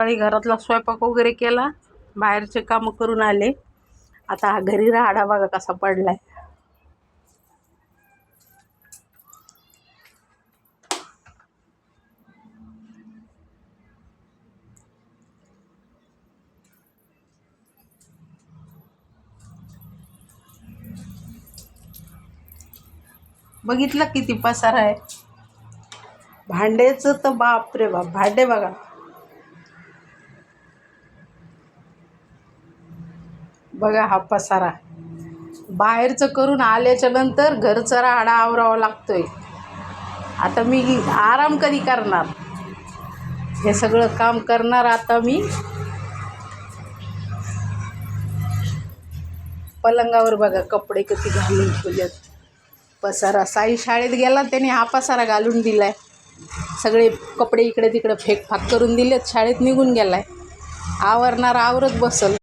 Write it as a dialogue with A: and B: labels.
A: सकाळी घरातला स्वयंपाक वगैरे केला. बाहेरचे कामं करून आले. आता हा घरी राहाडा बघा कसा पडलाय. बघितलं किती पसार आहे. भांडेच तर बाप रे बाप. भांडे बघा. बघा हा पसारा. बाहेरचं करून आल्याच्यानंतर घरचा राहाडा आवरावा लागतोय. आता मी आराम कधी करणार? हे सगळं काम करणार आता मी. पलंगावर बघा कपडे किती घालून ठेवलेत. पसारा साई शाळेत गेला त्याने हा पसारा घालून दिलाय. सगळे कपडे इकडे तिकडे फेकफाक करून दिलेत शाळेत निघून गेलाय. आवरणार आवरत बसल.